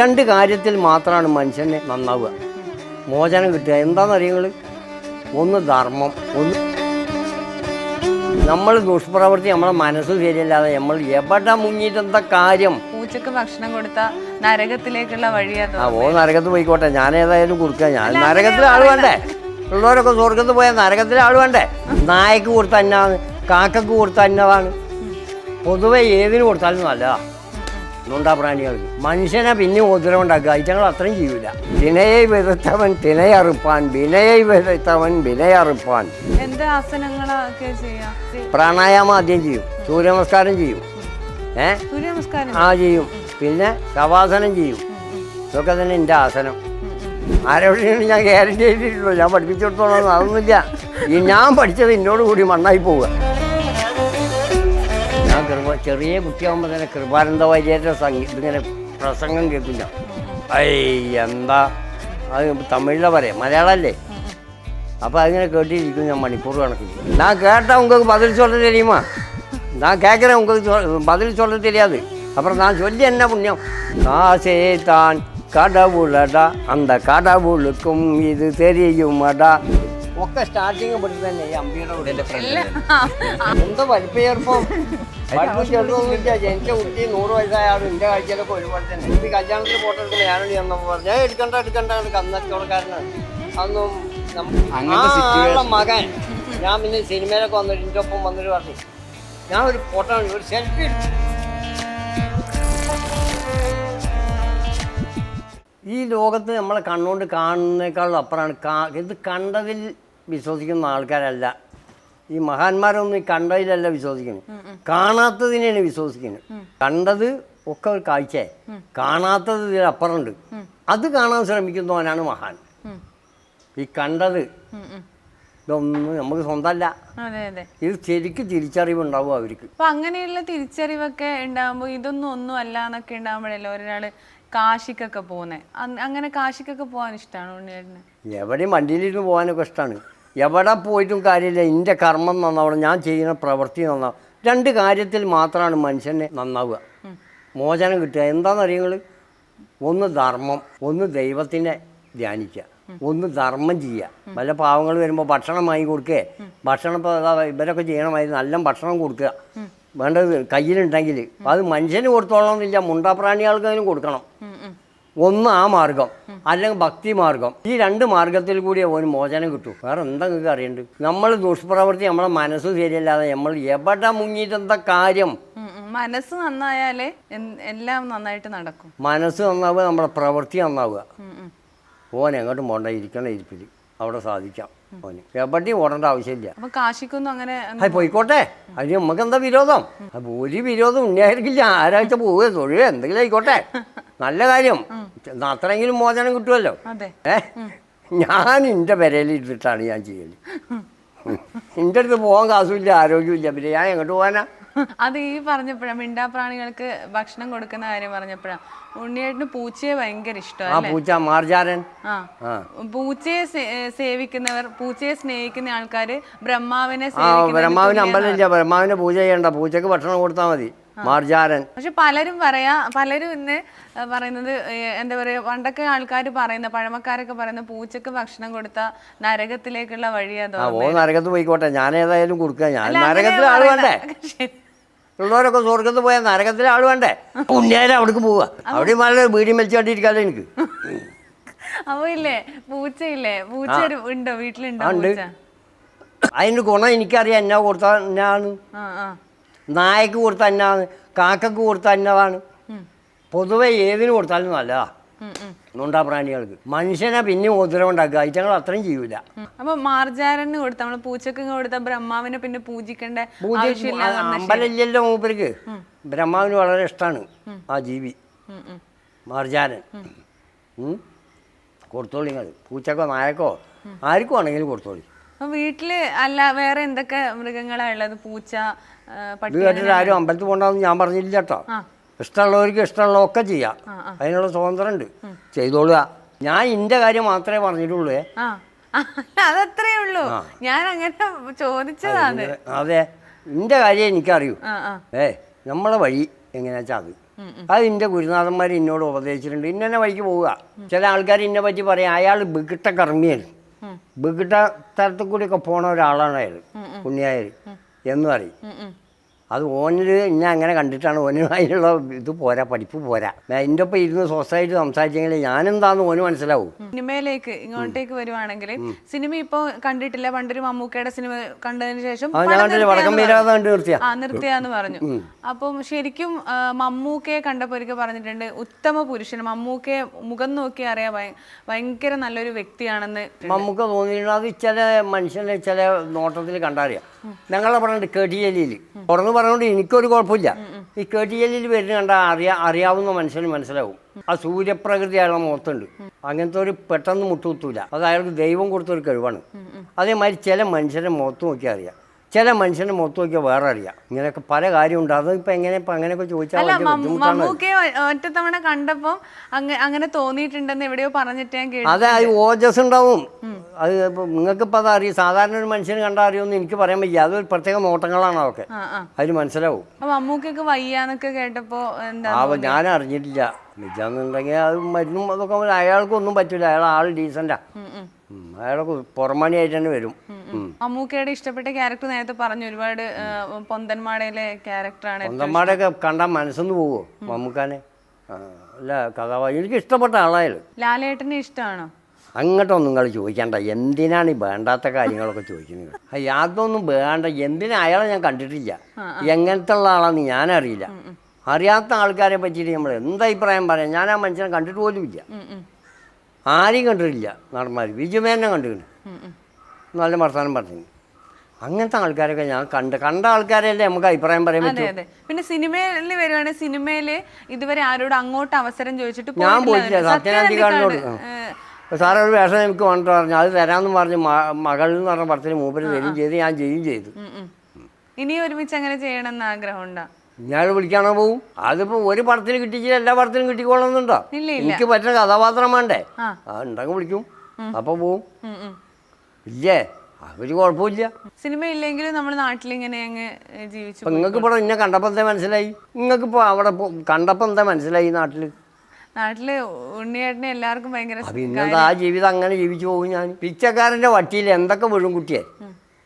രണ്ട് കാര്യത്തിൽ മാത്രമാണ് മനുഷ്യനെ നന്നാവുക. മോചനം കിട്ടുക. എന്താണെന്നറിയങ്ങൾ ഒന്ന് ധർമ്മം ഒന്ന് നമ്മൾ ദുഷ്പ്രവൃത്തി നമ്മളെ മനസ്സ് ശരിയല്ലാതെ നമ്മൾ എവിടെ മുങ്ങിയിട്ട് എന്താ കാര്യം? പൂച്ചക്ക് ഭക്ഷണം കൊടുത്ത നരകത്തിലേക്കുള്ള വഴിയാ ആ ഓ നരകത്ത് പോയിക്കോട്ടെ. ഞാൻ ഏതായാലും കൊടുക്കുക ഞാൻ നരകത്തിലെ ആൾ വേണ്ടേ? ഉള്ളവരൊക്കെ സ്വർഗത്ത് പോയാൽ നരകത്തിലെ ആൾ വേണ്ടേ? നായക്ക് കൊടുത്ത അന്നാണ് കാക്കക്ക് കൊടുത്ത അന്നതാണ് പൊതുവെ ഏതിന് കൊടുത്താലും നല്ലതാ. നുണ്ടാ പ്രാണികൾക്ക് മനുഷ്യനെ പിന്നെ ഉപദ്രവം ഉണ്ടാക്കുക. ഐറ്റങ്ങൾ അത്രയും ചെയ്യൂല. വിനയെ വിതത്തവൻ തിനയറുപ്പാൻ വിനയെ വിതത്തവൻ വിനയറുപ്പാൻ എന്ത് ആസനങ്ങളൊക്കെ ചെയ്യാ? സി- പ്രാണായാമം ആദ്യം ചെയ്യും. സൂര്യനമസ്കാരം ചെയ്യും. ഏ? സൂര്യനമസ്കാരം. ആ ചെയ്യും. പിന്നെ ശവാസനം ചെയ്യും. ഇതൊക്കെ തന്നെ എന്റെ ആസനം. ആരോടെയാണ് ഞാൻ ഗ്യാരണ്ടി ചെയ്തിട്ടുള്ളൂ ഞാൻ പഠിപ്പിച്ചു കൊടുത്തോളാം. അതൊന്നുമില്ല. ഈ ഞാൻ പഠിച്ചത് എന്നോട് കൂടി മണ്ണായി പോവുക. കൃപ ചെറിയ കുട്ടിയാകുമ്പോൾ തന്നെ കൃപാനന്ദ വൈദ്യരുടെ സംഗീ ഇതിങ്ങനെ പ്രസംഗം കേൾക്കും ഞാൻ ഐ എന്താ അത് തമിഴിലെ പറയാം മലയാളമല്ലേ അപ്പോൾ അതിങ്ങനെ കേട്ടിരിക്കും ഞാൻ മണിക്കൂർ കണക്കിന് ഞാൻ കേട്ടാൽ உங்களுக்கு பதில் சொல்ல தெரியுமா நான் கேட்குறேன் உங்களுக்கு சொல் பதில் சொல்ல தெரியாது அப்புறம் நான் சொல்லி என்ன புண்ணியம் காசே தான் கடவுளடா அந்த கடவுளுக்கும் ഇത് தெரியுமடா ഒക്കെ സ്റ്റാർട്ടിങ് പഠിച്ചു തന്നെ ഈ അമ്പിയുടെ കൂടെ. എന്താ വലിപ്പേർപ്പം പഠിപ്പിച്ചൊന്നുമില്ല ജനിച്ച കുട്ടി നൂറ് വയസ്സായ ആളും എന്റെ കാഴ്ചയിലൊക്കെ ഒരുപാട് തന്നെ. ഈ കല്യാണത്തിന് ഫോട്ടോ എടുക്കുന്ന ഞാനോട് ചെന്നപ്പോൾ പറഞ്ഞു. ഞാൻ എടുക്കണ്ട എടുക്കണ്ട കന്നച്ചവടക്കാരനാണ് അന്നും. ആളുടെ മകൻ. ഞാൻ പിന്നെ സിനിമയിലൊക്കെ വന്നിട്ട് എന്റെ ഒപ്പം വന്നിട്ട് പറഞ്ഞു. ഞാൻ ഒരു ഫോട്ടോ ഒരു സെൽഫി എടുത്തു. ഈ ലോകത്ത് നമ്മളെ കണ്ണുകൊണ്ട് കാണുന്നേക്കാളും അപ്പുറമാണ് കാ ഇത് കണ്ടതിൽ വിശ്വസിക്കുന്ന ആൾക്കാരല്ല. ഈ മഹാന്മാരൊന്നും ഈ കണ്ടതിലല്ല വിശ്വസിക്കുന്നത്. കാണാത്തതിനെയാണ് വിശ്വസിക്കുന്നത്. കണ്ടത് ഒക്കെ ഒരു കാഴ്ച. കാണാത്തത് ഇതിലപ്പുറമുണ്ട് അത് കാണാൻ ശ്രമിക്കുന്നവനാണ് മഹാൻ. ഈ കണ്ടത്. ഇതൊന്നും നമുക്ക് സ്വന്തമല്ല. ഇത് ശരിക്കും തിരിച്ചറിവുണ്ടാവും അവർക്ക്. അപ്പൊ അങ്ങനെയുള്ള തിരിച്ചറിവൊക്കെ ഉണ്ടാകുമ്പോൾ ഇതൊന്നും ഒന്നും അല്ല എന്നൊക്കെ ഉണ്ടാകുമ്പോഴല്ലോ ഒരാൾ കാശിക്കൊക്കെ പോകുന്നത് അങ്ങനെ കാശിക്കൊക്കെ പോകാൻ ഇഷ്ടമാണ് ഉണ്ണിയേട്ടന്? എവിടെയും വണ്ടിയിലിരുന്ന് പോകാനൊക്കെ ഇഷ്ടമാണ് എവിടെ പോയിട്ടും കാര്യമില്ല. എന്റെ കർമ്മം നന്നാവണം. ഞാൻ ചെയ്യുന്ന പ്രവൃത്തി നന്നാവും രണ്ട് കാര്യത്തിൽ മാത്രമാണ് മനുഷ്യനെ നന്നാവുക. മോചനം കിട്ടുക. എന്താണെന്നറിയങ്ങൾ ഒന്ന് ധർമ്മം ഒന്ന് ദൈവത്തിനെ ധ്യാനിക്കുക. ഒന്ന് ധർമ്മം ചെയ്യുക. വല്ല പാവങ്ങൾ വരുമ്പോൾ ഭക്ഷണം വാങ്ങി കൊടുക്കുക ഭക്ഷണം ഇപ്പോൾ ഇവരൊക്കെ ചെയ്യണമായിരുന്നു നല്ല ഭക്ഷണം കൊടുക്കുക. വേണ്ടത് കയ്യിലുണ്ടെങ്കിൽ അത് മനുഷ്യന് കൊടുത്തോളണമെന്നില്ല മുണ്ടാപ്രാണികൾക്ക് അതിന് കൊടുക്കണം. ഒന്ന് ആ മാർഗം അല്ലെങ്കിൽ ഭക്തി മാർഗം. ഈ രണ്ട് മാർഗത്തിൽ കൂടി ഒരു മോചനം കിട്ടും. വേറെ എന്താ നിങ്ങൾക്ക് അറിയണ്ട് നമ്മൾ ദുഷ്പ്രവൃത്തി നമ്മളെ മനസ്സ് ശരിയല്ലാതെ നമ്മൾ എവിടെ മുങ്ങിയിട്ട് എന്താ കാര്യം. മനസ്സ് നന്നായാലേ എല്ലാം നന്നായിട്ട് നടക്കും. മനസ്സ് നന്നാവുക നമ്മുടെ പ്രവൃത്തി നന്നാവുക. ഓനെ അങ്ങോട്ട് ഓൻ എങ്ങോട്ടും പോണ്ട ഇരിക്കണ ഇരിപ്പിൽ അവിടെ സാധിക്കാം. ഓന് എവിടെയും ഓടേണ്ട ആവശ്യമില്ല. അപ്പൊ കാശിക്കൊന്നും അങ്ങനെ അത് പോയിക്കോട്ടെ. അതിന് നമുക്ക് എന്താ വിരോധം? അത് ഒരു വിരോധം ഉണ്ടായിരിക്കില്ല ആരാഴ്ച പോവുക തൊഴിൽ എന്തെങ്കിലും ആയിക്കോട്ടെ. നല്ല കാര്യം. അത്രയെങ്കിലും മോചനം കിട്ടുമല്ലോ. അതെ. ഏ? ഞാൻ എന്റെ പെരയിൽ ഇരുന്നിട്ടാണ് ഞാൻ ചെയ്യൽ എന്റെ അടുത്ത് പോകാൻ കാശുമില്ല ആരോഗ്യമില്ല. പിന്നെ ഞാൻ എങ്ങോട്ട് പോകാനാ? അത് ഈ പറഞ്ഞപ്പോഴാ മിണ്ടാപ്രാണികൾക്ക് ഭക്ഷണം കൊടുക്കുന്ന കാര്യം പറഞ്ഞപ്പോഴാ. ഉണ്ണിയേട്ടന് പൂച്ചയെ ഭയങ്കര ഇഷ്ടമാണ് പൂച്ച മാർജാരൻ. ആ. പൂച്ചയെ സേവിക്കുന്നവർ പൂച്ചയെ സ്നേഹിക്കുന്ന ആൾക്കാര് ബ്രഹ്മാവിനെ അമ്പലം ബ്രഹ്മാവിന്. അമ്പലമില്ല ബ്രഹ്മാവിനെ പൂജ ചെയ്യണ്ട. പൂച്ചക്ക് ഭക്ഷണം കൊടുത്താൽ മതി. മാർജാരൻ. പക്ഷെ പലരും പറയാ പലരും ഇന്ന് പറയുന്നത് എന്താ പറയാ പണ്ടൊക്കെ ആൾക്കാർ പറയുന്ന പഴമക്കാരൊക്കെ പറയുന്ന പൂച്ചക്ക് ഭക്ഷണം കൊടുത്ത നരകത്തിലേക്കുള്ള വഴി ഓ നരകത്ത് പോയിക്കോട്ടെ. ഞാൻ ഏതായാലും കൊടുക്ക ഞാൻ നരകത്തിൽ ആൾ വേണ്ടേ? ഉള്ളവരൊക്കെ സ്വർഗത്ത് പോയാൽ നരകത്തിലെ ആൾ വേണ്ടേ? ഉണ്ണിയായാലും അവിടേക്ക് പോവുക അവിടെ നല്ല വീടിയും വലിച്ചാണ്ടിരിക്കാലോ എനിക്ക്. അപ്പൊ ഇല്ലേ പൂച്ചയില്ലേ? പൂച്ച ഉണ്ടോ? വീട്ടിലുണ്ടോ അതിന്റെ ഗുണം എനിക്കറിയാം. എന്നാ കൊടുത്താൽ എന്നാണ്? നായക്ക് കൊടുത്ത അന്നാണ് കാക്കക്ക് കൊടുത്ത അന്നതാണ് പൊതുവെ ഏതിന് കൊടുത്താലും നല്ലതാ. നുണ്ടാ പ്രാണികൾക്ക്. മനുഷ്യനെ പിന്നെ ഉപദ്രവം ഉണ്ടാക്കുക ഐറ്റങ്ങൾ അത്രയും ചെയ്യൂല. അപ്പൊ മാർജാരന് കൊടുത്ത നമ്മൾ പൂച്ചക്ക് കൊടുത്ത ബ്രഹ്മാവിനെ പിന്നെ പൂജിക്കേണ്ട അമ്പലല്ലോ മൂപ്പർക്ക്. ബ്രഹ്മാവിന് വളരെ ഇഷ്ടമാണ് ആ ജീവി. മാർജാരൻ. കൊടുത്തോളിങ്ങൾ പൂച്ചക്കോ നായക്കോ ആർക്കും ആണെങ്കിലും കൊടുത്തോളി. അപ്പൊ വീട്ടിൽ അല്ല വേറെ എന്തൊക്കെ മൃഗങ്ങളാ ഉള്ളത്? പൂച്ച ആ, ഇത് പട്ടി കേട്ടിട്ട് ആരും അമ്പലത്തിൽ പോകണ്ടെന്ന് ഞാൻ പറഞ്ഞില്ല കേട്ടോ. ഇഷ്ടമുള്ളവർക്ക് ഇഷ്ടമുള്ളതൊക്കെ ചെയ്യാം. അതിനുള്ള സ്വാതന്ത്ര്യം ഉണ്ട് ചെയ്തോളുക. ഞാൻ എന്റെ കാര്യം മാത്രമേ പറഞ്ഞിട്ടുള്ളൂ. ആ. അതത്രേ ഉള്ളൂ. ഞാൻ അങ്ങനെ ചോദിച്ചതാണ്. അതെ. എന്റെ കാര്യം എനിക്കറിയൂ. ആ ആ. ഏ നമ്മളെ വഴി എങ്ങനെയാ അത്. അത് എന്റെ ഗുരുനാഥന്മാർ എന്നോട് ഉപദേശിച്ചിട്ടുണ്ട്. ഇന്നെ വഴിക്ക് പോവുക. ചില ആൾക്കാർ ഇന്നെ പറ്റി പറയാം. അയാൾ വികിട്ട കർമ്മിയാണ് ബിഗിട്ട തരത്തിൽ കൂടിയൊക്കെ പോണ ഒരാളാണ് അയാൾ. പുണ്യായർ എന്ന് പറയും. അത് ഓനിൽ ഇന്നെ അങ്ങനെ കണ്ടിട്ടാണ് ഓന് അതിനുള്ള ഇത് പോരാ പഠിപ്പ് പോരാ. എന്റെ ഒപ്പം ഇരുന്ന് സ്വസ്ഥമായിട്ട് സംസാരിച്ചെങ്കിൽ ഞാനെന്താന്ന് ഓന് മനസ്സിലാവും. സിനിമയിലേക്ക് ഇങ്ങോട്ടേക്ക് വരുവാണെങ്കിൽ സിനിമ ഇപ്പൊ കണ്ടിട്ടില്ല. പണ്ടൊരു മമ്മൂക്കയുടെ സിനിമ കണ്ടതിന് ശേഷം ഞാൻ കണ്ടില്ല. വടക്കം നിർത്തിയാന്ന് വീരാതെ കണ്ട് നിർത്തിയ. ആ നിർത്തിയാന്ന് പറഞ്ഞു. അപ്പം ശരിക്കും മമ്മൂക്കയെ കണ്ടപ്പോൾ ഒരിക്കൽ പറഞ്ഞിട്ടുണ്ട് ഉത്തമ പുരുഷൻ. മമ്മൂക്കയെ മുഖം നോക്കി അറിയാൻ ഭയ- ഭയങ്കര നല്ലൊരു വ്യക്തിയാണെന്ന്. മമ്മൂക്ക തോന്നിയിട്ടുണ്ട് അത് ചില മനുഷ്യനെ ചില നോട്ടത്തിൽ കണ്ടറിയാം. ഞങ്ങളെ പറഞ്ഞിട്ട് കേട്ടിയലിയിൽ തുറന്ന് പറഞ്ഞുകൊണ്ട് എനിക്കൊരു കുഴപ്പമില്ല. ഈ കേട്ടിയലിൽ വരുന്ന കണ്ടാൽ അറിയാ അറിയാവുന്ന മനുഷ്യന് മനസ്സിലാവും. ആ സൂര്യപ്രകൃതി അയാളുടെ മുഖത്തുണ്ട്. അങ്ങനത്തെ ഒരു പെട്ടെന്ന് മുട്ടുകുത്തൂല. അത് അയാൾക്ക് ദൈവം കൊടുത്തൊരു കഴിവാണ്. അതേമാതിരി ചില മനുഷ്യരെ മുഖത്ത് നോക്കിയാൽ അറിയാം. ചില മനുഷ്യനെ മൊത്തം നോക്കിയാൽ വേറെ അറിയാം ഇങ്ങനെയൊക്കെ പല കാര്യമുണ്ട് അത് ഇപ്പൊ എങ്ങനെ ഇപ്പൊ അങ്ങനെയൊക്കെ ചോദിച്ചാൽ മമ്മൂക്കയെ ഒ- ഒറ്റ തവണ കണ്ടപ്പം അങ്ങനെ തോന്നിയിട്ടുണ്ടെന്ന് എവിടെയോ പറഞ്ഞിട്ട് ഞാൻ കേട്ടു അതെ അത് ഓജസ് ഉണ്ടാവും. അത് നിങ്ങൾക്ക് നിങ്ങൾക്കിപ്പോൾ അത് അറിയാം. സാധാരണ ഒരു മനുഷ്യന് കണ്ടാൽ അറിയുമെന്ന് എനിക്ക് പറയാൻ വയ്യ. അതൊരു പ്രത്യേക നോട്ടങ്ങളാണ് അതൊക്കെ. അതിന് മനസ്സിലാവും. മമ്മൂക്കൊക്കെ വയ്യാന്നൊക്കെ കേട്ടപ്പോ എന്താ ഞാൻ അറിഞ്ഞിട്ടില്ല. നിജാന്നുണ്ടെങ്കിൽ അത് മരുന്നും അതൊക്കെ അയാൾക്കൊന്നും പറ്റില്ല അയാൾ ആൾ ഡീസന്റാ. അയാളൊക്കെ പുറമണിയായിട്ട് തന്നെ വരും അമ്മൂക്കയുടെ ഇഷ്ടപ്പെട്ട ക്യാരക്ടർ നേരത്തെ പറഞ്ഞു ഒരുപാട് പൊന്തന്മാടയിലെ ക്യാരക്ടറാണ് സ്വന്തന്മാരൊക്കെ കണ്ടാൽ മനസ്സൊന്ന് പോവോ മമ്മൂക്കാനെ? അല്ല കഥാപാത്രം എനിക്ക് ഇഷ്ടപ്പെട്ട ആളായാലും. ലാലേട്ടനെ ഇഷ്ടമാണോ അങ്ങോട്ടൊന്നും നിങ്ങൾ ചോദിക്കണ്ട എന്തിനാണ് ഈ വേണ്ടാത്ത കാര്യങ്ങളൊക്കെ ചോദിക്കുന്നത്? യാതൊന്നും വേണ്ട എന്തിനാ അയാളെ ഞാൻ കണ്ടിട്ടില്ല? എങ്ങനത്തെ ഉള്ള ആളാന്ന് ഞാനറിയില്ല. അറിയാത്ത ആൾക്കാരെ പറ്റിയിട്ട് നമ്മൾ എന്ത് അഭിപ്രായം പറയാം? ഞാൻ ആ മനുഷ്യനെ കണ്ടിട്ട് പോലും ഇല്ല. ആരെയും കണ്ടിട്ടില്ല നടന്മാർ. വിജുമേനെ കണ്ടിട്ടുണ്ട് ഉം. നല്ല വർത്തമാനം പറഞ്ഞു അങ്ങനത്തെ ആൾക്കാരൊക്കെ ഞാൻ കണ്ട് കണ്ട ആൾക്കാരല്ലേ നമുക്ക് അഭിപ്രായം പറയാൻ പറ്റും. പിന്നെ സിനിമയിൽ വരുവാണെങ്കിൽ സിനിമയിൽ ഇതുവരെ ആരോട് അങ്ങോട്ട് അവസരം ചോദിച്ചിട്ട് ഞാൻ പോയിട്ടില്ല. ഏ, സാറേ ഒരു വേഷം എനിക്ക് വേണ്ട പറഞ്ഞു അത് തരാമെന്ന് പറഞ്ഞു മകൾ എന്ന് പറഞ്ഞ പടത്തിന് മൂപ്പര് തരും ചെയ്ത് ഞാൻ ചെയ്യും ചെയ്തു. ഇനി ഒരുമിച്ച് അങ്ങനെ ചെയ്യണമെന്ന് ആഗ്രഹമുണ്ടോ? ഞാൻ വിളിക്കാനോ പോവും അതിപ്പോ ഒരു പടത്തിന് കിട്ടിച്ചില്ല എല്ലാ പടത്തിനും കിട്ടിക്കോളുന്നുണ്ടോ? ഇല്ല, എനിക്ക് പറ്റുന്ന കഥാപാത്രം വേണ്ടേ? ആ. ഉണ്ടെങ്കിൽ വിളിക്കും. അപ്പൊ പോവും. ഇല്ലേ? അവർ കുഴപ്പമില്ല. സിനിമ ഇല്ലെങ്കിലും നമ്മൾ നാട്ടിലിങ്ങനെ അങ്ങ് ജീവിച്ചു നിങ്ങൾക്ക് ഇപ്പോൾ ഇന്നെ കണ്ടപ്പോ എന്താ മനസ്സിലായി? നിങ്ങൾക്ക് ഇപ്പോൾ അവിടെ കണ്ടപ്പോ എന്താ മനസ്സിലായി നാട്ടിൽ? നാട്ടിൽ ഉണ്ണിയേട്ടനെ എല്ലാവർക്കും ഭയങ്കര പിന്നെന്താ ആ ജീവിതം അങ്ങനെ ജീവിച്ചു പോകും ഞാൻ? പിച്ചക്കാരന്റെ വട്ടിയിൽ എന്തൊക്കെ വീഴും കുട്ടിയെ?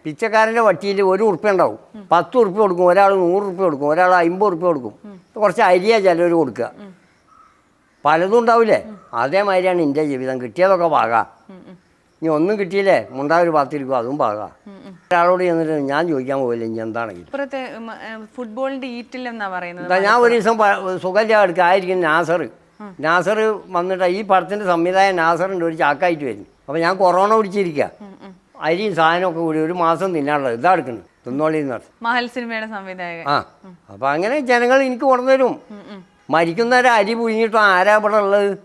പിച്ചക്കാരന്റെ വട്ടിയിൽ ഒരു ഉറുപ്പ്യ ഉണ്ടാവും. പത്ത് ഉറുപ്പ്യ കൊടുക്കും ഒരാൾ നൂറ് ഉറുപ്പ്യ കൊടുക്കും ഒരാൾ അമ്പത് ഉറുപ്പ്യ കൊടുക്കും. കുറച്ച് അരിയാ ചിലർ കൊടുക്കുക. പലതും ഉണ്ടാവില്ലേ? അതേമാതിരിയാണ് എന്റെ ജീവിതം. കിട്ടിയതൊക്കെ പാകാ. ഇനി ഒന്നും കിട്ടിയില്ലേ? മുണ്ടാ ഒരു പാത്തിരിക്കും അതും പാകാ. ഒരാളോട് ചെന്നിട്ട് ഞാൻ ചോദിക്കാൻ പോകില്ല ഇനി ഏ, ഫുട്ബോളിന്റെ പറയുന്നത് ഞാൻ ഒരു ദിവസം സുഖല്ല എടുക്കായിരിക്കും നാസർ. നാസർ വന്നിട്ട് ഈ പടത്തിന്റെ സംവിധായകൻ നാസറിന്റെ ഒരു ചാക്കായിട്ട് വരും അപ്പോൾ ഞാൻ കൊറോണ പിടിച്ചിരിക്കുക അരിയും സാധനമൊക്കെ കൂടി ഒരു മാസം തിന്നാനുള്ളത്. ഇതാ എടുക്കുന്നത് തിന്നോളി മഹൽ സിനിമയുടെ സംവിധായകൻ. ആ. അപ്പോൾ അങ്ങനെ ജനങ്ങൾ എനിക്ക് കൊണ്ടു തരും. മരിക്കുന്നവരെ അരി പുഴിഞ്ഞിട്ട് ആരാ ഇവിടെ ഉള്ളത്?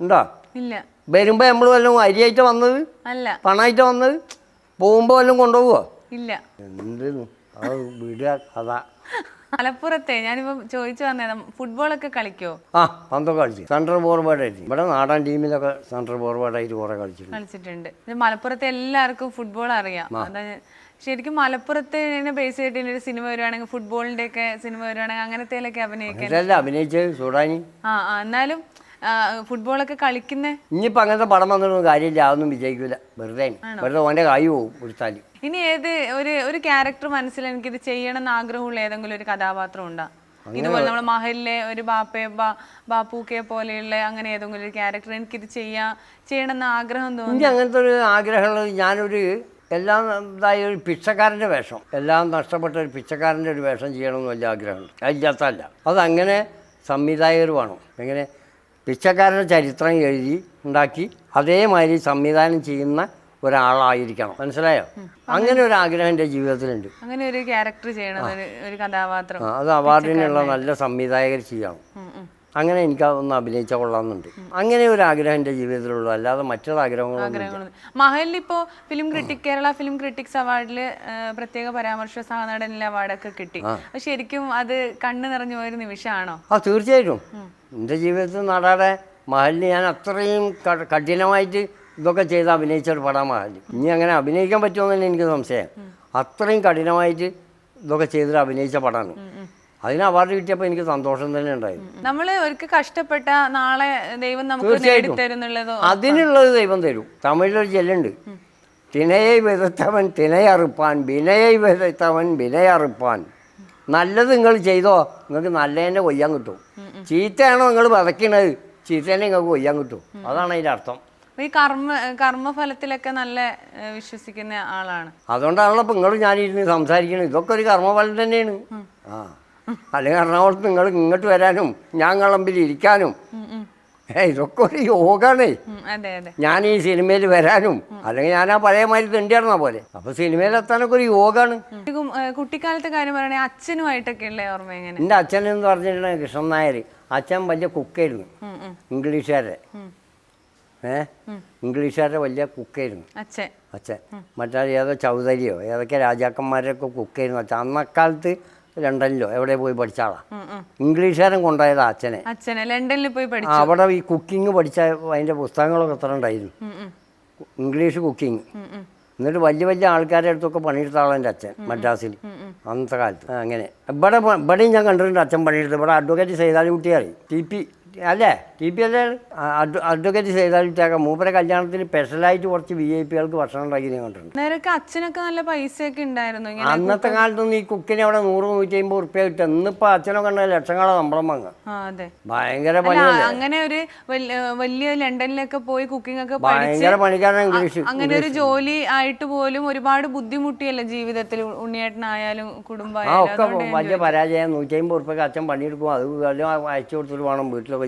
ഉണ്ടോ? ഇല്ല. വരുമ്പോൾ നമ്മൾ വല്ലതും അരിയായിട്ട് വന്നത്? അല്ല. പണമായിട്ട് വന്നത്? പോകുമ്പോൾ വല്ലതും കൊണ്ടുപോകുമോ ഇല്ല. എന്ത്? അത് വിടുക. കഥ മലപ്പുറത്തെ ഞാനിപ്പോ ചോദിച്ചു വന്നേ ഫുട്ബോളൊക്കെ കളിക്കോ? ആ പന്തൊക്കെ കളിച്ചു. സെൻട്രൽ ഫോർവേഡായിട്ട് ഇവിടെ നാടൻ ടീമിലൊക്കെ സെൻട്രൽ ഫോർവേഡായിട്ട് കുറെ കളിച്ചിട്ടുണ്ട്. കളിച്ചിട്ടുണ്ട്. ഇത് മലപ്പുറത്തെ എല്ലാവർക്കും ഫുട്ബോൾ അറിയാം. അതാ ഞാൻ- ശരിക്കും മലപ്പുറത്തെ ബേസ് ചെയ്തിട്ട് ഒരു സിനിമ വരുവാണെങ്കിൽ ഫുട്ബോളിന്റെ ഒക്കെ സിനിമ വരുവാണെങ്കിൽ അങ്ങനത്തേലൊക്കെ അഭിനയിക്കാൻ ഇതല്ല അഭിനയിച്ച് സൂടാനി ആ ആ എന്നാലും ഫുട്ബോളൊക്കെ കളിക്കുന്നേ? ഇനിയിപ്പോ അങ്ങനത്തെ പടം വന്നിട്ടൊന്നും കാര്യമില്ല അതൊന്നും വിജയിക്കില്ല വെറുതെ വെറുതെ ഓന്റെ കായ് പോവും ഇനി ഏത് ഒരു ഒരു ക്യാരക്ടർ മനസ്സിൽ എനിക്ക് ഇത് ചെയ്യണം എന്ന് ആഗ്രഹമുള്ള ഏതെങ്കിലും ഒരു കഥാപാത്രം ഉണ്ടാ? ഇതുപോലെ നമ്മളെ മഹലിലെ ഒരു ബാപ്പയെ ബാപ്പൂക്കെ പോലെയുള്ള അങ്ങനെ ഏതെങ്കിലും ഒരു ക്യാരക്ടർ എനിക്കിത് ചെയ്യാ ചെയ്യണമെന്ന് ആഗ്രഹം തോന്നുന്നു അങ്ങനത്തെ ഒരു ആഗ്രഹമുള്ളത് ഞാനൊരു എല്ലാം ഇതായ ഒരു പിച്ചക്കാരന്റെ വേഷം. എല്ലാം നഷ്ടപ്പെട്ട ഒരു പിച്ചക്കാരന്റെ ഒരു വേഷം ചെയ്യണമെന്ന് വലിയ ആഗ്രഹമുണ്ട്. അതില്ലാത്തല്ല അതങ്ങനെ സംവിധായകർ വേണം. എങ്ങനെ പിച്ചക്കാരന്റെ ചരിത്രം എഴുതി ഉണ്ടാക്കി അതേമാതിരി സംവിധാനം ചെയ്യുന്ന ഒരാളായിരിക്കണം. മനസ്സിലായോ? അങ്ങനെ ഒരു ആഗ്രഹം എന്റെ ജീവിതത്തിലുണ്ട്. അങ്ങനെ ഒരു ക്യാരക്ടർ ചെയ്യണം ഒരു കഥാപാത്രം അത് അവാർഡിനുള്ള നല്ല സംവിധായകർ ചെയ്യണം. അങ്ങനെ എനിക്ക് ഒന്ന് അഭിനയിച്ചാൽ കൊള്ളാമെന്നുണ്ട്. അങ്ങനെ ഒരു ആഗ്രഹം എന്റെ ജീവിതത്തിലുള്ളൂ. അല്ലാതെ മറ്റുള്ള ആഗ്രഹങ്ങളൊന്നും മഹലിൽ ഇപ്പോൾ film critic Kerala film critics അവാർഡിൽ പ്രത്യേക പരാമർശ സഹനടനിലെ അവാർഡൊക്കെ കിട്ടി. ശരിക്കും അത് കണ്ണു നിറഞ്ഞു പോയൊരു നിമിഷമാണോ? ആ തീർച്ചയായിട്ടും. എന്റെ ജീവിതത്തിൽ നടാടെ മഹലിന് ഞാൻ അത്രയും കഠിനമായിട്ട് ഇതൊക്കെ ചെയ്ത് അഭിനയിച്ച ഒരു പടം മഹൽ ഇനി അങ്ങനെ അഭിനയിക്കാൻ പറ്റുമെന്ന് എനിക്ക് സംശയം. അത്രയും കഠിനമായിട്ട് ഇതൊക്കെ ചെയ്തിട്ട് അഭിനയിച്ച പടമാണ്. അതിന് അവാർഡ് കിട്ടിയപ്പോൾ എനിക്ക് സന്തോഷം തന്നെ ഉണ്ടായി. നമ്മൾ കഷ്ടപ്പെട്ട നാളെ ദൈവം നമുക്ക് അതിനുള്ളത് ദൈവം തരും. തമിഴിലൊരു ചെല്ലുണ്ട്. തിനയെ വിതത്തവൻ തിനയറുപ്പാൻ വിനയെ വിതത്തവൻ വിനയറുപ്പാൻ നല്ലത് നിങ്ങൾ ചെയ്തോ നിങ്ങൾക്ക് നല്ലതിനെ കൊയ്യാൻ കിട്ടും. ചീത്തയാണോ നിങ്ങൾ വതക്കണത് ചീത്തേനെ നിങ്ങൾക്ക് കൊയ്യാൻ കിട്ടും. അതാണ് അതിന്റെ അർത്ഥം. ഈ കർമ്മ കർമ്മഫലത്തിലൊക്കെ നല്ല വിശ്വസിക്കുന്ന ആളാണ്. അതുകൊണ്ടാണല്ലോ ഇപ്പം നിങ്ങൾ ഞാനിരുന്ന് സംസാരിക്കുന്നത് ഇതൊക്കെ ഒരു കർമ്മഫലം തന്നെയാണ്. ആ. അല്ലെങ്കിൽ എറണാകുളത്ത് നിങ്ങൾ ഇങ്ങോട്ട് വരാനും ഞാൻ കളമ്പിൽ ഇരിക്കാനും ഇതൊക്കെ ഒരു യോഗാണേ. ഞാൻ ഈ സിനിമയിൽ വരാനും അല്ലെങ്കിൽ ഞാൻ ആ പഴയ മാതിരി തെണ്ടിയാർന്ന പോലെ. അപ്പൊ സിനിമയിൽ എത്താനൊക്കെ ഒരു യോഗാണ്. കുട്ടിക്കാലത്തെ കാര്യം പറയണേ അച്ഛനുമായിട്ടൊക്കെ ഉള്ള ഓർമ്മ എങ്ങനെ? എന്റെ അച്ഛൻ എന്ന് പറഞ്ഞിട്ടുണ്ടെങ്കിൽ കൃഷ്ണൻ നായർ അച്ഛൻ വലിയ കുക്കായിരുന്നു. ഇംഗ്ലീഷുകാരെ. ഏ? ഇംഗ്ലീഷുകാരുടെ വലിയ കുക്കായിരുന്നു. അച്ഛൻ. അച്ഛൻ. മറ്റേ ഏതോ ചൗധരിയോ ഏതൊക്കെ രാജാക്കന്മാരൊക്കെ കുക്കായിരുന്നു. അച്ഛൻ അന്നക്കാലത്ത് ലണ്ടനിലോ എവിടെ പോയി പഠിച്ച ആളാ. ഉം, ഉം. ഇംഗ്ലീഷുകാരൻ കൊണ്ടുപോയത് അച്ഛനെ. അച്ഛനെ ലണ്ടനിൽ പോയി പഠിച്ചു. അവിടെ ഈ കുക്കിംഗ് പഠിച്ച അതിന്റെ പുസ്തകങ്ങളൊക്കെ എത്ര ഉണ്ടായിരുന്നു. English cooking. എന്നിട്ട് വലിയ വലിയ ആൾക്കാരുടെ അടുത്തൊക്കെ പണിയെടുത്ത എന്റെ അച്ഛൻ മദ്രാസിൽ. അന്നത്തെ കാലത്ത്. അങ്ങനെ. ഇവിടെ ഇവിടെയും ഞാൻ കണ്ടിട്ടുണ്ട് അച്ഛൻ പണിയെടുത്ത് ഇവിടെ അഡ്വക്കേറ്റ് ചെയ്താലും കുട്ടിയായി ടി പി അല്ലേ? ടി പി അഡ്വ- അഡ്വക്കേറ്റ് സൈതാലിക്കുട്ടിയൊക്കെ മൂപ്പരെ കല്യാണത്തിന് സ്പെഷ്യലായിട്ട് കുറച്ച് വി ഐ പികൾക്ക് ഭക്ഷണം ഉണ്ടാക്കി കണ്ടിട്ടുണ്ട്. നേരൊക്കെ അച്ഛനൊക്കെ നല്ല പൈസയൊക്കെ ഉണ്ടായിരുന്നു അന്നത്തെ കാലത്തൊന്നും ഈ കുക്കിന് അവിടെ നൂറ് നൂറ്റി അമ്പത് റുപ്യ കിട്ടും. ഇന്നിപ്പോ അച്ഛനൊക്കെ ഉണ്ടെങ്കിൽ ലക്ഷങ്ങളെ ശമ്പളം വാങ്ങുക. ഭയങ്കര പണിയല്ലേ? അങ്ങനെ ഒരു വലിയ ലണ്ടനിലൊക്കെ പോയി കുക്കിംഗ് ഒക്കെ ഭയങ്കര പണിക്കാരൻ ഇംഗ്ലീഷ് അങ്ങനെ ഒരു ജോലി ആയിട്ട് പോലും ഒരുപാട് ബുദ്ധിമുട്ടിയല്ല ജീവിതത്തിൽ ഉണ്ണിയേട്ടനായാലും കുടുംബമായാലും. വലിയ പരാജയം. നൂറ്റി അമ്പത് റുപ്യക്ക് അച്ഛൻ പണിയെടുക്കും. അത് അയച്ചു കൊടുത്തിട്ട് വേണം വീട്ടിലൊക്കെ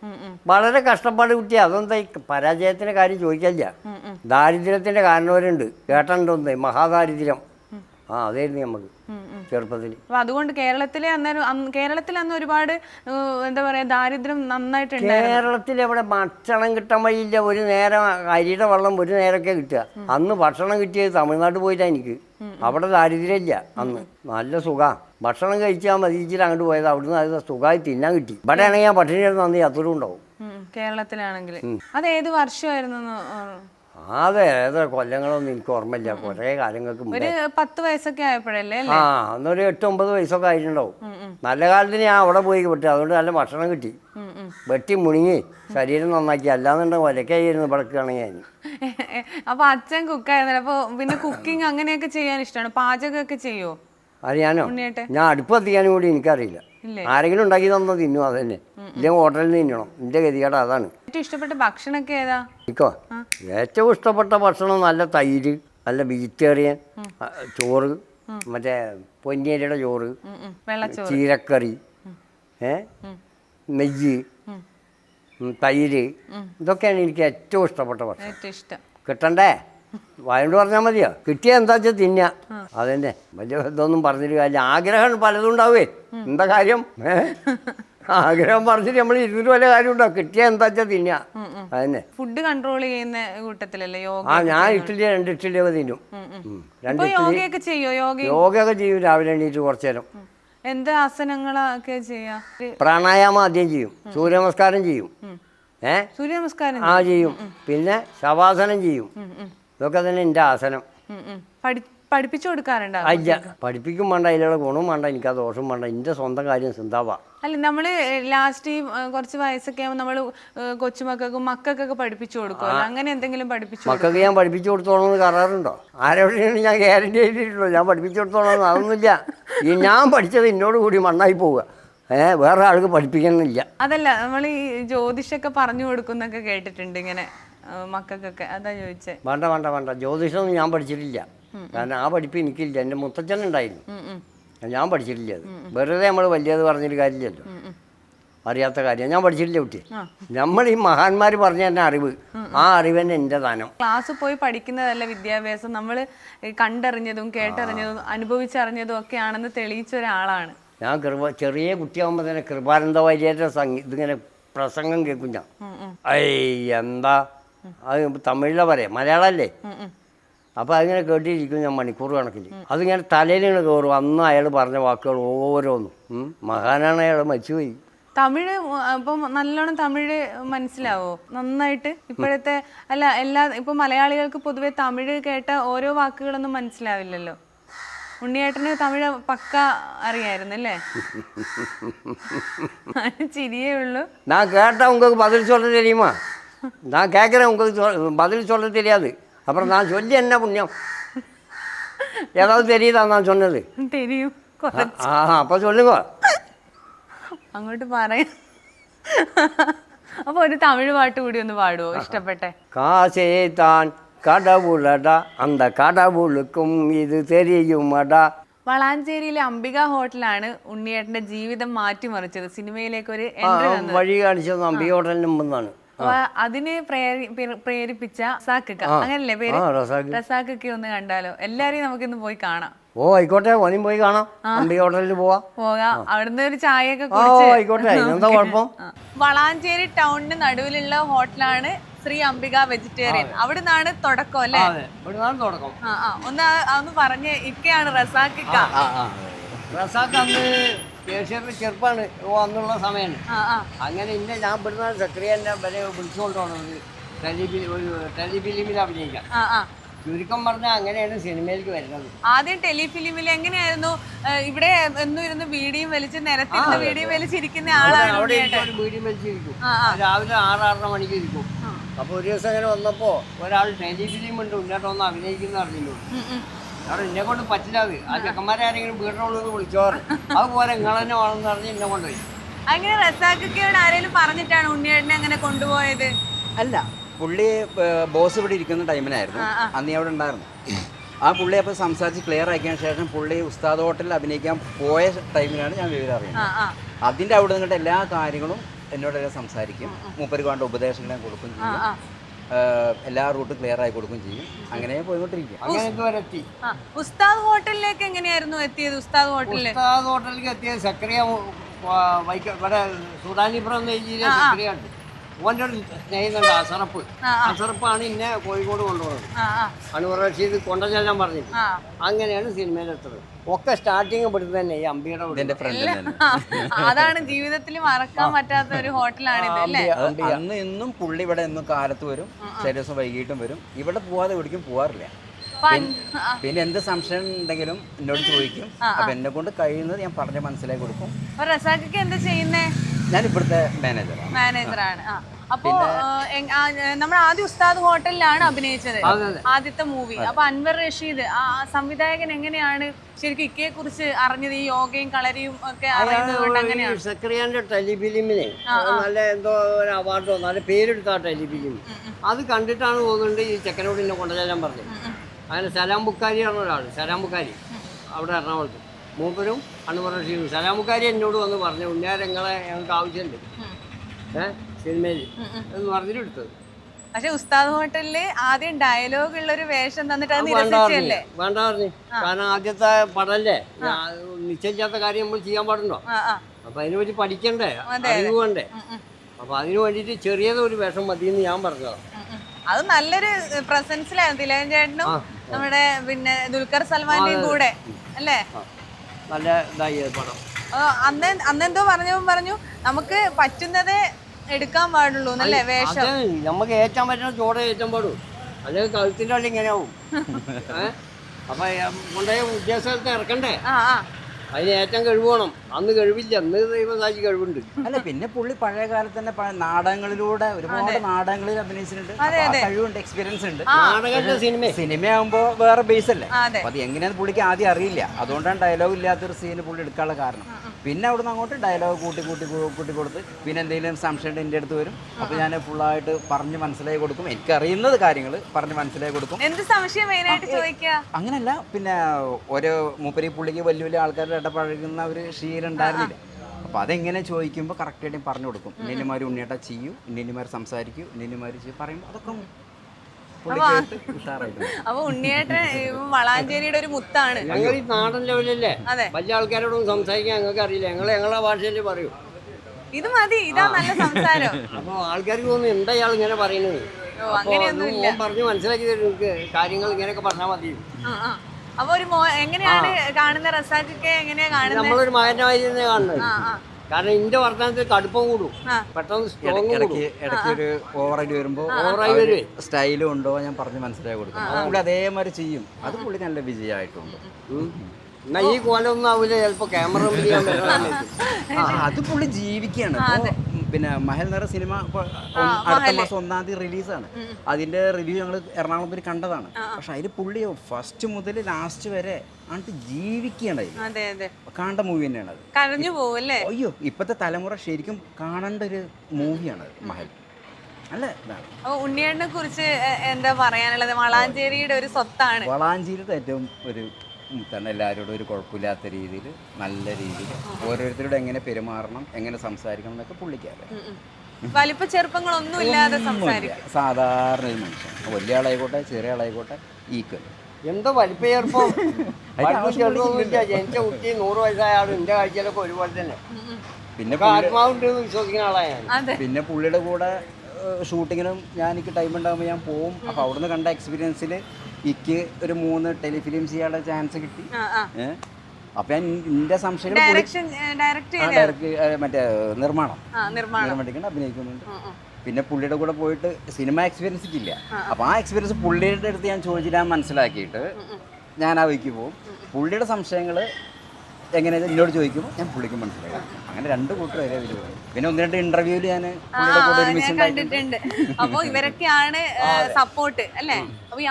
ഉം, വളരെ കഷ്ടപ്പാട് കുട്ടി അതെന്താ ഈ പരാജയത്തിന്റെ കാര്യം ചോദിക്കല്ല. ദാരിദ്ര്യത്തിന്റെ കാരണവരുണ്ട്. കേട്ടിട്ടുണ്ടോന്നേ മഹാദാരിദ്ര്യം. ആ അതായിരുന്നു നമുക്ക്. ചെറുപ്പത്തിൽ അപ്പൊ അതുകൊണ്ട് കേരളത്തിലെ അന്നേരം കേരളത്തിൽ അന്ന് ഒരുപാട് എന്താ പറയാ ദാരിദ്ര്യം നന്നായിട്ടുണ്ട് കേരളത്തിൽ എവിടെ ഭക്ഷണം കിട്ടാൻ വഴിയില്ല. ഒരു നേരം അരിയുടെ വെള്ളം ഒരു നേരമൊക്കെ കിട്ടുക. അന്ന് ഭക്ഷണം കിട്ടിയത് തമിഴ്നാട് പോയിട്ടാ എനിക്ക്. അവിടെ ദാരിദ്ര്യമില്ല അന്ന്. നല്ല സുഖം. ഭക്ഷണം കഴിച്ചാൽ മതി ഇച്ചിരി അങ്ങോട്ട് പോയത് അവിടുന്ന് അത് സുഖമായി തിന്നാൻ കിട്ടി. ഇവിടെ ആണെങ്കിൽ ഞാൻ പട്ടിണി കിടന്ന് അന്ന് യാതൊരു ഉണ്ടാവും. കേരളത്തിലാണെങ്കിൽ. അത് ഏത് വർഷമായിരുന്നു അതെ അതെ കൊല്ലങ്ങളൊന്നും എനിക്ക് ഓർമ്മയില്ല. കുറേ കാലങ്ങൾക്ക് മുമ്പ്. ഒരു പത്ത് വയസ്സൊക്കെ ആയപ്പോഴല്ലേ ആ അന്നൊരു എട്ട് ഒമ്പത് വയസ്സൊക്കെ ആയിട്ടുണ്ടാവും. നല്ല കാലത്ത് ഞാൻ അവിടെ പോയി വിട്ടു അതുകൊണ്ട് നല്ല ഭക്ഷണം കിട്ടി. വെട്ടി മുണുങ്ങി ശരീരം നന്നാക്കി. അല്ലാന്നുണ്ടെങ്കിൽ ഒലക്കായിരുന്നു പടക്കുകയാണെങ്കിൽ ഞാൻ. അപ്പൊ അച്ഛൻ കുക്കായിരുന്നു അപ്പൊ പിന്നെ കുക്കിംഗ് അങ്ങനെയൊക്കെ ചെയ്യാൻ ഇഷ്ടമാണ്. പാചകമൊക്കെ ചെയ്യോ? അത് ഞാനോ? ഉണ്ണിയേട്ടെ ഞാൻ അടുപ്പ് എത്തിക്കാനും കൂടി എനിക്കറിയില്ല. ഇല്ലേ? ആരെങ്കിലും ഉണ്ടാക്കി തന്നോ തിന്നു അത് തന്നെ ഇല്ലെങ്കിൽ ഹോട്ടലിൽ നിന്ന് തിന്നണം. എന്റെ ഗതികേട് അതാണ്. ഏറ്റവും ഇഷ്ടപ്പെട്ട ഭക്ഷണമൊക്കെ ഏതാ? ഇക്കോ ഏറ്റവും ഇഷ്ടപ്പെട്ട ഭക്ഷണം നല്ല തൈര് നല്ല വെജിറ്റേറിയൻ ആ, ചോറ് മറ്റേ പൊന്നിയരിയുടെ ചോറ് ഉം, ഉം. വെള്ളച്ചോറ്. ചീരക്കറി ഏ? നെയ്യ്. ഉം, തൈര്. ഇതൊക്കെയാണ് എനിക്ക് ഏറ്റവും ഇഷ്ടപ്പെട്ട ഭക്ഷണം. ഏറ്റവും ഇഷ്ടം. കിട്ടണ്ടേ? വായോണ്ട് പറഞ്ഞാൽ മതിയോ? കിട്ടിയ എന്താ വെച്ചാൽ തിന്നുക അതന്നെ. വലിയ ഇതൊന്നും പറഞ്ഞിട്ട് കാര്യമില്ല ആഗ്രഹം പലതും ഉണ്ടാവേ. എന്താ കാര്യം? ആഗ്രഹം പറഞ്ഞിട്ട് നമ്മൾ ഇരുന്നിട്ട് വല്ല കാര്യം ഉണ്ടോ? കിട്ടിയ എന്താ വെച്ചാൽ തിന്നുക അതന്നെ. ഫുഡ് കൺട്രോൾ ചെയ്യുന്ന കൂട്ടത്തിലല്ലേ യോഗ ആ ഞാൻ ഇഡ്ഡലി രണ്ട് ഇഡ്ഡലിയൊക്കെ തിന്നും. ഉം, ഉം. ഉം. രണ്ട് യോഗയൊക്കെ ചെയ്യോ? യോഗ യോഗയൊക്കെ ചെയ്യും. രാവിലെ എണീറ്റ് കുറച്ചു നേരം. എന്ത് ആസനങ്ങളൊക്കെ ചെയ്യാ? പ്രാണായാമം ആദ്യം ചെയ്യും. സൂര്യ നമസ്കാരം ചെയ്യും. ഏ? സൂര്യ നമസ്കാരം ആ ചെയ്യും. പിന്നെ ശവാസനം ചെയ്യും. ഇതൊക്കെ തന്നെ എന്റെ ആസനം. പഠിപ്പിച്ചു കൊടുക്കാറുണ്ട് അല്ല പഠിപ്പിക്കും വേണ്ട അതിലുള്ള ഗുണവും വേണ്ട എനിക്ക് ആ ദോഷവും വേണ്ട. എന്റെ സ്വന്തം കാര്യം സിന്താവാ. അല്ല നമ്മൾ ലാസ്റ്റ് ഈ കുറച്ച് വയസ്സൊക്കെ ആകുമ്പോൾ നമ്മൾ ഏഹ്, കൊച്ചുമക്കൾക്കും മക്കൾക്കൊക്കെ പഠിപ്പിച്ചു കൊടുക്കും അങ്ങനെ എന്തെങ്കിലും പഠിപ്പിച്ചു മക്കൾക്ക് ഞാൻ പഠിപ്പിച്ചു കൊടുത്തോളാം എന്ന് കരാറുണ്ടോ? ആരോടെയാണ് ഞാൻ ഗ്യാരണ്ടി ചെയ്തിട്ടുള്ളൂ ഞാൻ പഠിപ്പിച്ചു കൊടുത്തോളാം അതൊന്നുമില്ല. ഈ ഞാൻ പഠിച്ചത് എന്നോട് കൂടി മണ്ണായി പോവുക. ഏ വേറെ ആൾക്ക് പഠിപ്പിക്കണമെന്നില്ല. അതല്ല നമ്മൾ ഈ ജ്യോതിഷൊക്കെ പറഞ്ഞു കൊടുക്കുന്നൊക്കെ കേട്ടിട്ടുണ്ട് ഇങ്ങനെ. ഏഹ്, മക്കൾക്കൊക്കെ. അതാ ചോദിച്ചേ. വേണ്ട വേണ്ട വേണ്ട. ജ്യോതിഷമൊന്നും ഞാൻ പഠിച്ചിട്ടില്ല. കാരണം ആ പഠിപ്പ് എനിക്കില്ല. എന്റെ മുത്തച്ഛൻ ഉണ്ടായിരുന്നു. ഞാൻ പഠിച്ചിട്ടില്ല അത്. വെറുതെ നമ്മൾ വലിയത് പറഞ്ഞൊരു കാര്യമില്ലല്ലോ. അറിയാത്ത കാര്യം. ഞാൻ പഠിച്ചിട്ടില്ല കുട്ടി. നമ്മൾ ഈ മഹാന്മാർ പറഞ്ഞ തന്നെ അറിവ്. ആ അറിവ് തന്നെ എന്റെ ദാനം ക്ലാസ് പോയി പഠിക്കുന്നതല്ല വിദ്യാഭ്യാസം. നമ്മൾ കണ്ടറിഞ്ഞതും കേട്ടറിഞ്ഞതും അനുഭവിച്ചറിഞ്ഞതും ഒക്കെ ആണെന്ന് തെളിയിച്ച ഒരാളാണ്. ഞാൻ കൃപ ചെറിയ കുട്ടിയാകുമ്പോൾ തന്നെ കൃപാനന്ദ വാര്യരുടെ സംഗീ ഇതിങ്ങനെ പ്രസംഗം കേൾക്കും ഞാൻ. ഐ എന്താ അത് തമിഴിലെ പറയാം. മലയാളമല്ലേ അപ്പോൾ അതിങ്ങനെ കേട്ടിരിക്കും ഞാൻ മണിക്കൂർ കണക്കിൽ അതിങ്ങനെ തലയിലിങ്ങനെ കയറും അന്ന് അയാൾ പറഞ്ഞ വാക്കുകൾ ഓരോന്നും. മഹാനാണ് അയാൾ മരിച്ചുപോയി. തമിഴ് ഇപ്പൊ നല്ലോണം തമിഴ് മനസ്സിലാവോ? നന്നായിട്ട്? ഇപ്പോഴത്തെ അല്ല എല്ലാ ഇപ്പൊ മലയാളികൾക്ക് പൊതുവെ തമിഴ് കേട്ട ഓരോ വാക്കുകളൊന്നും മനസ്സിലാവില്ലല്ലോ. ഉണ്ണിയേട്ടന് തമിഴ് പക്ക അറിയായിരുന്നു അല്ലേ? ചിരിയേ ഉള്ളൂ. ഞാൻ കേട്ടാ ഉങ്ങൾക്ക് പതിൽ ചൊല്ല തെരിയുമോ நான் கேட்குறேன் உங்களுக்கு சொல் பதில் சொல்ல தெரியாது அப்புறம் நான் சொல்லி என்ன புண்ணியம் ஏதாவது தெரியுதா நான் சொன்னது തെരിയും കുറ- ஆ அப்போ சொல்லுங்க അങ്ങോട്ട് പറയാം അപ്പൊ ഒരു തമിഴ് പാട്ട് കൂടി ഒന്ന് പാടുവോ ഇഷ്ടപ്പെട്ടെ காசே தான் கடவுளடா அந்த கடவுளுக்கும் இது தெரியுமடா വളാഞ്ചേരിയിലെ അംബിക ഹോട്ടലാണ് ഉണ്ണിയേട്ടന്റെ ജീവിതം മാറ്റിമറിച്ചത് സിനിമയിലേക്ക് ഒരു ആ, എൻട്രി തന്നത് വഴി കാണിച്ചത് അമ്പിയോട്ടലിന് മുമ്പാണ് അപ്പൊ അതിന് പ്രേരി- പ്രേരിപ്പിച്ച റസാഖക്ക. അങ്ങനല്ലേ പേര്? റസാഖിക്ക ഒന്ന് കണ്ടാലോ. എല്ലാരെയും നമുക്കിന്ന് പോയി കാണാം. ഓ ആയിക്കോട്ടെ. ഓനും പോയി കാണാം. അമ്പിയോട്ടലിൽ പോവാം. പോകാം. അവിടുന്ന് ഒരു ആയിക്കോട്ടെ. കുഴപ്പം? ആ. വളാഞ്ചേരി ടൗണിന് നടുവിലുള്ള ഹോട്ടലാണ് ശ്രീ അംബിക വെജിറ്റേറിയൻ. അവിടെ നിന്നാണ് തുടക്കം അല്ലേ? തുടക്കം. ഒന്ന് ഒന്ന് പറഞ്ഞ് ഇക്കയാണ് റസാഖിക്ക. റസാഖ് അന്ന് കേശറിന് ചെറുപ്പാണ്. വന്നുള്ള സമയമാണ് അങ്ങനെ ഇന്നെ ഞാൻ ഇവിടുന്ന് സെക്രട്ടറിയെ വരെ വിളിച്ചുകൊണ്ട് പോകണത് ടെലിഫിലി ഒരു ടെലിഫിലിമിൽ അഭിനയിക്കാം. ചുരുക്കം പറഞ്ഞാൽ അങ്ങനെയാണ് സിനിമയിലേക്ക് വരുന്നത്. ആദ്യം ടെലിഫിലിമിൽ എങ്ങനെയായിരുന്നു? ഇവിടെ എന്നും ഇരുന്ന് വീടിയും വലിച്ച് നിരത്തിരുന്ന് വീടിയും വലിച്ചിരിക്കുന്ന ആളാണ് വീടിയും വലിച്ചിരിക്കും. രാവിലെ ആറ് ആറര മണിക്ക് ഇരിക്കും. അപ്പോൾ ഒരു ദിവസം അങ്ങനെ വന്നപ്പോൾ ഒരാൾ ടെലിഫിലിം ഉണ്ട് ഒന്ന് അഭിനയിക്കുന്ന അറിഞ്ഞു. അവിടെ എന്നെ കൊണ്ട് പറ്റില്ല അത്. ആ ചെക്കന്മാരെ ആരെങ്കിലും വീടിനുള്ളത് വിളിച്ചോറ്. അതുപോലെ നിങ്ങൾ തന്നെ വേണമെന്ന് പറഞ്ഞ് എന്നെ കൊണ്ടുപോയി അങ്ങനെ റസാഖിക്കയോട് ആരെങ്കിലും പറഞ്ഞിട്ടാണ് ഉണ്ണിയേട്ടനെ അങ്ങനെ കൊണ്ടുപോയത്? അല്ല പുള്ളി ബോസ് ഇവിടെ ഇരിക്കുന്ന ടൈമിനായിരുന്നു അന്ന് അവിടെ ഉണ്ടായിരുന്നു. ആ പുള്ളി അപ്പോൾ സംസാരിച്ച് ക്ലിയർ ആക്കിയതിന് ശേഷം പുള്ളി ഉസ്താദ് ഹോട്ടലിൽ അഭിനയിക്കാൻ പോയ ടൈമിലാണ് ഞാൻ വിവരം അറിയുന്നത്. അതിന്റെ അവിടെ നിന്നിട്ട് എല്ലാ കാര്യങ്ങളും എന്നോട് സംസാരിക്കും. മൂപ്പര് വേണ്ട ഉപദേശങ്ങളും കൊടുക്കും എല്ലാ റൂട്ടും ക്ലിയർ ആയി കൊടുക്കുകയും ചെയ്യും. അങ്ങനെ പോയിക്കൊണ്ടിരിക്കും അങ്ങനെ ഇതുവരെ എത്തി ആ ഉസ്താദ് ഹോട്ടലിലേക്ക് എങ്ങനെയായിരുന്നു എത്തിയത്? ഉസ്താദ് ഹോട്ടലിൽ ഉസ്താദ് ഹോട്ടലിലേക്ക് എത്തിയ സക്രിയ വൈക്ക ഇവിടെ സുഡാനിപ്പുറം എന്ന സക്രിയ ഉണ്ട്. ഓന്റെ സ്നേഹിതണ്ട് അസറപ്പ് അസറപ്പാണ് ഇന്നെ കോഴിക്കോട് കൊണ്ടുപോകുന്നത് അണുവർ റഷീദ് കൊണ്ടുചെല്ലാൻ പറഞ്ഞിട്ട് അങ്ങനെയാണ് സിനിമയിലെത്തുന്നത് ഒക്കെ സ്റ്റാർട്ടിങ് ഇവിടുന്ന് തന്നെ ഈ അമ്പിയുടെ ഫ്രണ്ട് അതാണ് ജീവിതത്തിൽ മറക്കാൻ പറ്റാത്ത ഒരു ഹോട്ടലാണ് ഇത് അല്ലേ? അന്ന് ഇന്നും പുള്ളി ഇവിടെ ഇന്നും കാലത്ത് വരും. ചില ദിവസം വൈകിട്ടും വരും. ഇവിടെ പോവാതെ ഇവിടേക്കും പോവാറില്ല. പിന്നെ എന്ത് സംശയം ഉണ്ടെങ്കിലും എന്നോട് ചോദിക്കും. അപ്പൊ എന്നെ കൊണ്ട് കഴിയുന്നത് ഞാൻ പറഞ്ഞ് മനസ്സിലാക്കി കൊടുക്കും. എന്താ ചെയ്യുന്നേ? ഞാൻ ഇവിടുത്തെ മാനേജറാണ് മാനേജറാണ് അപ്പോ നമ്മൾ ആദ്യം ഉസ്താദ് ഹോട്ടലിലാണ് അഭിനയിച്ചത്. ആദ്യത്തെ മൂവി അപ്പൊ അൻവർ റഷീദ് ആ സംവിധായകൻ എങ്ങനെയാണ് ശരിക്കും ഇക്കയെ കുറിച്ച് അറിഞ്ഞത്? ഈ യോഗയും കളരിയും ഒക്കെ അറിയുന്നത് കൊണ്ട് അങ്ങനെയാണ് സക്രിയാന്റെ ടെലിഫിലിമിന് നല്ല എന്തോ ഒരു അവാർഡോ നല്ല പേരെടുത്ത ടെലിഫിലിം അത് കണ്ടിട്ടാണ് തോന്നുന്നുണ്ട് ഈ ചെക്കനോട് എന്നെ കൊണ്ടുചെല്ലാൻ പറഞ്ഞത്. അങ്ങനെ സലാം ബുക്കാരിയാണ് ഒരാൾ സലാം ബുക്കാരി അവിടെ എറണാകുളത്ത്. മൂപ്പരും അണ്ണു പറഞ്ഞു സലാം ബുക്കാരി എന്നോട് വന്ന് പറഞ്ഞു ഉണ്ണിയാരങ്ങളെ ഞങ്ങൾക്ക് ആവശ്യമുണ്ട്. ഏഹ് സിനിമയിൽ എന്ന് പറഞ്ഞിട്ട് എടുത്തത്. പക്ഷെ ഉസ്താദ് ഹോട്ടലിൽ ആദ്യം ഡയലോഗ് ഉള്ള ഒരു വേഷം തന്നിട്ട് വേണ്ട പറഞ്ഞു. വേണ്ട പറഞ്ഞു. കാരണം ആദ്യത്തെ പടല്ലേ? നിശ്ചയിക്കാത്ത കാര്യം നമ്മൾ ചെയ്യാൻ പാടുണ്ടോ? അപ്പൊ അതിനെ പറ്റി പഠിക്കണ്ടേ? അറിവ് വേണ്ടേ? അപ്പൊ അതിനു വേണ്ടിട്ട് ചെറിയത് ഒരു വേഷം എന്ന് ഞാൻ പറഞ്ഞതാണ്. അത് നല്ലൊരു പ്രസൻസിലായിരുന്നു തിലകൻ ചേട്ടനും. നമ്മുടെ പിന്നെ ദുൽഖർ സൽമാന്റെയും കൂടെ അല്ലേ? നല്ല ഇതായി പടം. അന്ന് അന്നെന്തോ പറഞ്ഞു പറഞ്ഞു നമുക്ക് പറ്റുന്നതേ എടുക്കാൻ പാടുള്ളൂ അല്ലേ വേഷം? നമുക്ക് ഏറ്റാൻ പറ്റുന്ന ചോട ഏറ്റാൻ പാടും. അല്ലെങ്കിൽ കഴുത്തിന്റെ അള്ളി ഇങ്ങനെ ആവും. അപ്പൊ കൊണ്ടുപോയ ഉദ്യോഗസ്ഥർക്ക് ഇറക്കണ്ടേ? ആ ആ. അതിന് ഏറ്റവും കഴിവണം അന്ന് കഴിവില്ല. അന്ന് ദൈവസാജി കഴിവുണ്ട്. അല്ല പിന്നെ പുള്ളി പഴയ കാലത്ത് തന്നെ നാടകങ്ങളിലൂടെ ഒരുപാട് നാടകങ്ങളിൽ അഭിനയിച്ചിട്ടുണ്ട്. കഴിവുണ്ട് എക്സ്പീരിയൻസ് ഉണ്ട്. നാടകത്തിന്റെ സിനിമ. സിനിമയാകുമ്പോ വേറെ ബേസ് അല്ലേ? അതെ. എങ്ങനെയാന്ന് പുള്ളിക്ക് ആദ്യം അറിയില്ല. അതുകൊണ്ടാണ് ഡയലോഗ് ഇല്ലാത്തൊരു സീന് പുള്ളി എടുക്കാനുള്ള കാരണം. പിന്നെ അവിടുന്ന് അങ്ങോട്ട് ഡയലോഗ് കൂട്ടി കൂട്ടി കൂട്ടി കൊടുത്ത് പിന്നെ എന്തെങ്കിലും സംശയം എന്റെ അടുത്ത് വരും. അപ്പൊ ഞാൻ ഫുള്ളായിട്ട് പറഞ്ഞ് മനസ്സിലായി കൊടുക്കും. എനിക്ക് അറിയുന്നത് കാര്യങ്ങൾ പറഞ്ഞ് മനസ്സിലായി കൊടുക്കും. എന്ത് സംശയം അങ്ങനല്ല. പിന്നെ ഒരു മൂപ്പരി പുള്ളിക്ക് വലിയ വലിയ ആൾക്കാരുടെ ഇടപഴകുന്ന ഒരു ശീലം ഉണ്ടായിരുന്നില്ല. അപ്പോൾ അതെങ്ങനെ ചോദിക്കുമ്പോൾ കറക്റ്റായിട്ട് പറഞ്ഞു കൊടുക്കും. ഇന്നിമാർ ഉണ്ണിയേട്ട ചെയ്യൂ ഇന്നിമാർ സംസാരിക്കൂ ഇന്നിമാർ ചെയ്യും പറയും. അതൊക്കെ അപ്പൊ ഉണ്ണിയേട്ടൻ ഇവൻ വളാഞ്ചേരിയുടെ ഒരു മുത്താണ്. ഞങ്ങൾ ഈ നാടൻ ലെവലല്ലേ? അതെ. വലിയ ആൾക്കാരോടൊന്നും സംസാരിക്കാൻ ഞങ്ങൾക്ക് അറിയില്ല. ഞങ്ങൾ ഞങ്ങളെ ഭാഷയിൽ പറയൂ. ഇത് മതി ഇതാ നല്ല സംസാരം. അപ്പൊ ആൾക്കാർക്ക് തോന്നുന്നു എന്താ ഇയാൾ ഇങ്ങനെ പറയുന്നത്? പറഞ്ഞു മനസ്സിലാക്കി തരും. കാര്യങ്ങൾ ഇങ്ങനെയൊക്കെ പറഞ്ഞാൽ മതി. അപ്പൊ ഒരു എങ്ങനെയാണ് കാണുന്ന റസാഖൊക്കെ എങ്ങനെയാ കാണുന്നത് നമ്മളൊരു മകനായി കാണുന്നത്. കാരണം ഇന്റെ വർത്തമാനത്തിൽ കടുപ്പം കൂടും. പെട്ടെന്ന് സ്ട്രോങ് ഇടയ്ക്ക് ഇടയ്ക്ക് ഒരു ഓവറായിട്ട് വരുമ്പോൾ ഓവറായി വരുവേ സ്റ്റൈലും ഉണ്ടോ ഞാൻ പറഞ്ഞ് മനസ്സിലാക്കി കൊടുക്കും. അത് പുള്ളി അതേമാതിരി ചെയ്യും. അത് പുള്ളി നല്ല വിജയമായിട്ടുണ്ട്. എന്നാ ഈ കോലൊന്നും ആവില്ല ചിലപ്പോ ക്യാമറ ആ, അത് പുള്ളി ജീവിക്കുകയാണ്. പിന്നെ മഹൽ നിറ സിനിമ ഇപ്പൊ അടുത്ത മാസം ഒന്നാം തീയതി റിലീസാണ്. അതിന്റെ റിവ്യൂ ഞങ്ങൾ എറണാകുളം പോയി കണ്ടതാണ്. പക്ഷെ അതിൽ പുള്ളി ഫസ്റ്റ് മുതൽ ലാസ്റ്റ് വരെ ആണ്ട് ജീവിക്കുകയാണ് കാണ്ട അതെ അതെ. കാണേണ്ട മൂവി തന്നെയാണ് അത്. കരഞ്ഞു പോവല്ലേ? അയ്യോ ഇപ്പത്തെ തലമുറ ശരിക്കും കാണേണ്ട ഒരു മൂവിയാണ് മഹൽ. അപ്പൊ കുറിച്ച് എന്താ പറയാനുള്ളത്? വളാഞ്ചേരിയുടെ ഒരു സ്വത്താണ്. വളാഞ്ചേരിയുടെ ഏറ്റവും ഒരു തന്നെ എല്ലാവരോടും ഒരു കുഴപ്പമില്ലാത്ത രീതിയിൽ നല്ല രീതിയിൽ. ഓരോരുത്തരോട് എങ്ങനെ പെരുമാറണം എങ്ങനെ സംസാരിക്കണം എന്നൊക്കെ പുള്ളിക്കാറ്. വലിപ്പ ചെറുപ്പങ്ങളൊന്നും ഇല്ലാതെ സാധാരണ ഒരു മനുഷ്യൻ. വലിയ ആളായിക്കോട്ടെ ചെറിയ ആളായിക്കോട്ടെ ഈക്വൽ. എന്തോ വലിപ്പ ചെറുപ്പം. ജനിച്ച കുട്ടി നൂറ് വയസ്സായ ആളും എന്റെ കാഴ്ചയിലൊക്കെ ഒരുപോലെ തന്നെ. പിന്നെ ആത്മാവുണ്ട് വിശ്വസിക്കുന്ന ആളാണ് അതെ. പിന്നെ പുള്ളിയുടെ കൂടെ ഷൂട്ടിങ്ങിനും ഞാൻ എനിക്ക് ടൈം ഉണ്ടാകുമ്പോൾ ഞാൻ പോവും. അപ്പോൾ അവിടുന്ന് കണ്ട എക്സ്പീരിയൻസിൽ എനിക്ക് ഒരു മൂന്ന് ടെലിഫിലിം ചെയ്യാനുള്ള ചാൻസ് കിട്ടി. അപ്പൊ എന്റെ സംശയം മറ്റേ നിർമ്മാണം. നിർമ്മാണിക്കണം അഭിനയിക്കുന്നുണ്ട്. പിന്നെ പുള്ളിയുടെ കൂടെ പോയിട്ട് സിനിമ എക്സ്പീരിയൻസ് ഇല്ല. അപ്പൊ ആ എക്സ്പീരിയൻസ് പുള്ളിയുടെ അടുത്ത് ഞാൻ ചോദിച്ചിട്ട് മനസ്സിലാക്കിയിട്ട് ഞാൻ ആ വഴിക്ക് പോകും പുള്ളിയുടെ സംശയങ്ങൾ എങ്ങനെ എന്നോട് ചോദിക്കുമ്പോൾ ഞാൻ പുള്ളിക്ക് മനസ്സിലാക്കാം അങ്ങനെ രണ്ട് കൂട്ടർ വരെ ഇതിൽ പിന്നെ ഒന്ന് രണ്ട് ഇന്റർവ്യൂവിൽ ഞാൻ പുള്ളിയുടെ കൂടെ ആ, ഒരുമിച്ച് ഞാൻ കണ്ടിട്ടുണ്ട്. അപ്പൊ ഇവരൊക്കെയാണ് സപ്പോർട്ട് അല്ലേ? അപ്പൊ ഈ